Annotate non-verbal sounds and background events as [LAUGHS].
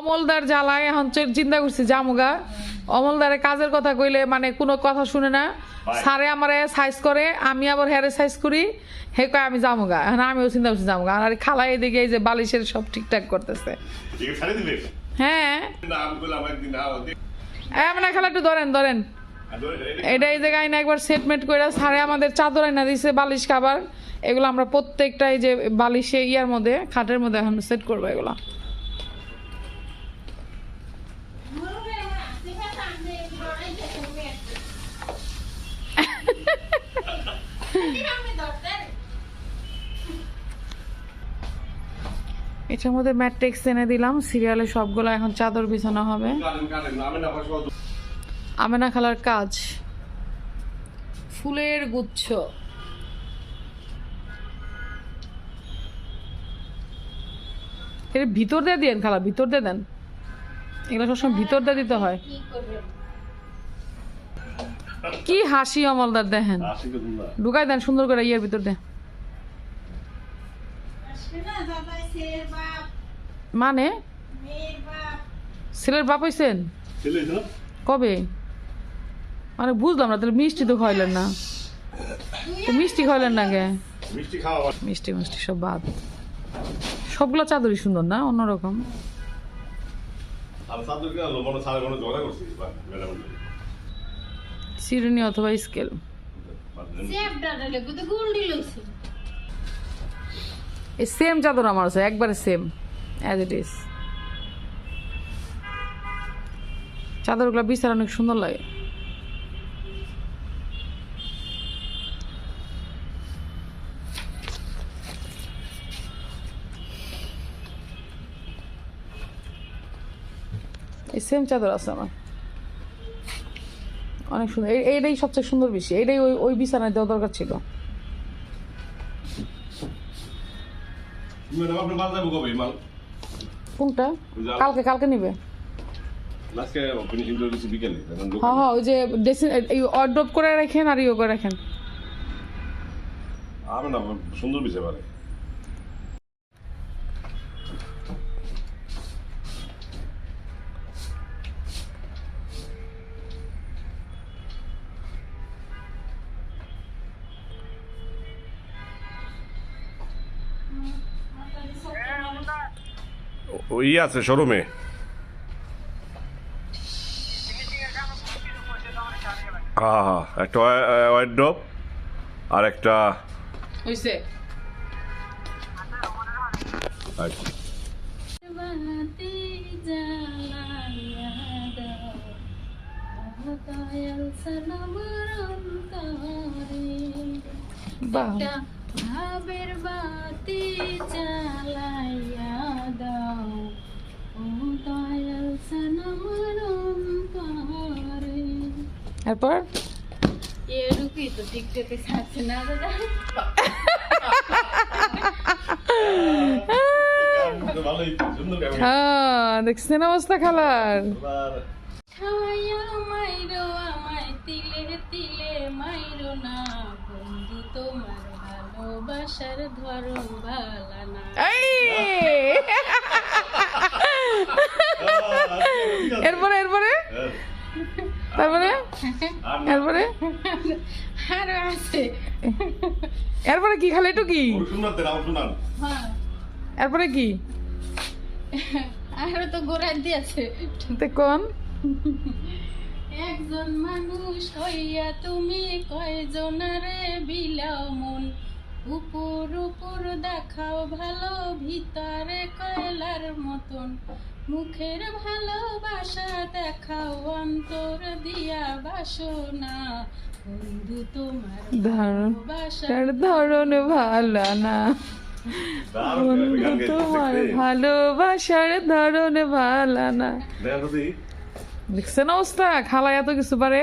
অমলদার জ্বালায় এখন চিন্তা করছি জামুগা অমলদারে কাজের কথা কইলে মানে কোনো কথা শুনে না। সারে আমারে সাইজ করে আমি আবার হেয়ারে সাইজ করি। হে কয় আমি জামুগা এখন আমিও চিন্তা করছি জামুগা আর খালা এদিকে এই যে বালিশের সব ঠিকঠাক করতেছে। হ্যাঁ। না আমি বললাম একদিন না এই আমরা খালা একটু ধরেন ধরেন। এটা এই জায়গায় না একবার সেটমেট করে সারে আমাদের চাদর আইনা দিছে বালিশ খাবার এগুলো আমরা প্রত্যেকটা এই যে বালিশে ইয়ার মধ্যে খাটের মধ্যে এখন সেট করব এগুলো। এটার মধ্যে ম্যাট্রিক্স এনে দিলাম। সিরিয়ালে সবগুলো এখন চাদর বিছানো হবে। আমেনা খালার কাজ। ফুলের গুচ্ছ। এর ভিতর দিয়ে দিয়েন খালা ভিতর দিয়ে দেন। এগুলো সবসময় ভিতর দিয়ে দিতে হয়। কি হাসি অমলদার দেখেন। ঢুকাই দেন সুন্দর করে ইয়ের ভিতর দিয়ে। মানে? ছেলের বাপ হইছেন? কবে? মানে বুঝলাম না তাহলে মিষ্টি তো খাইলেন না। মিষ্টি খাইলেন না কে? মিষ্টি মিষ্টি মিষ্টি সব বাদ। সবগুলো চাদরই সুন্দর না অন্যরকম? আর অথবা কে এই সেম চাদর আমার আছে, একবারে সেম অ্যাজ ইট ইজ চাদরগুলো বিছার অনেক সুন্দর লাগে। এই সেম চাদর আছে আমার। অনেক সুন্দর, এই- এইটাই সবচেয়ে সুন্দর বেশি, এইটাই ওই ওই বিছানায় দেওয়া দরকার ছিল। ম্যাডাম আপনি মাল যাব কবে মাল কোনটা? কালকে কালকে নিবে? আজকে ফিনিশিং করে দিচ্ছি বিকেলে হ্যাঁ হ্যাঁ ওই যে করে রাখেন আর ইয়ে করে রাখেন। আমি না সুন্দর বিষয় পারে। ওই আছে শোরুমে। হ্যাঁ হ্যাঁ একটা ওয়াইড্রপ আর একটা হইছে বাতি এরপর এরুকি তো টিকটকে ছাড়ছে না দাদা। ভালোই সুন্দর হ্যাঁ দেখছেন অবস্থা খালার। ছায়া মাইরো তিলে তিলে মাইরো না। বন্ধু তোমার ভালোবাসার ধরন ভালা না। [LAUGHS] এরপরে এরপরে? তারপরে? এরপরে? আরও আছে এরপরে কি খালে তো কি এরপরে কি? আরও তো গোড়ায় দিয়েছে দেখুন একজন মানুষ হইয়া তুমি কয়জনারে বিলাও মন? উপর উপর দেখাও ভালো ভিতরে কয়লার মতন। মুখের ভালোবাসা দেখাও অন্তর দিয়া বাসনা। বন্ধু তোমার ধরন ভালোবাসা ধরন ভালো না। বন্ধু তোমার ভালোবাসার ধরন ভালো না। দেখছেন অবস্থা খালা এত কিছু পারে।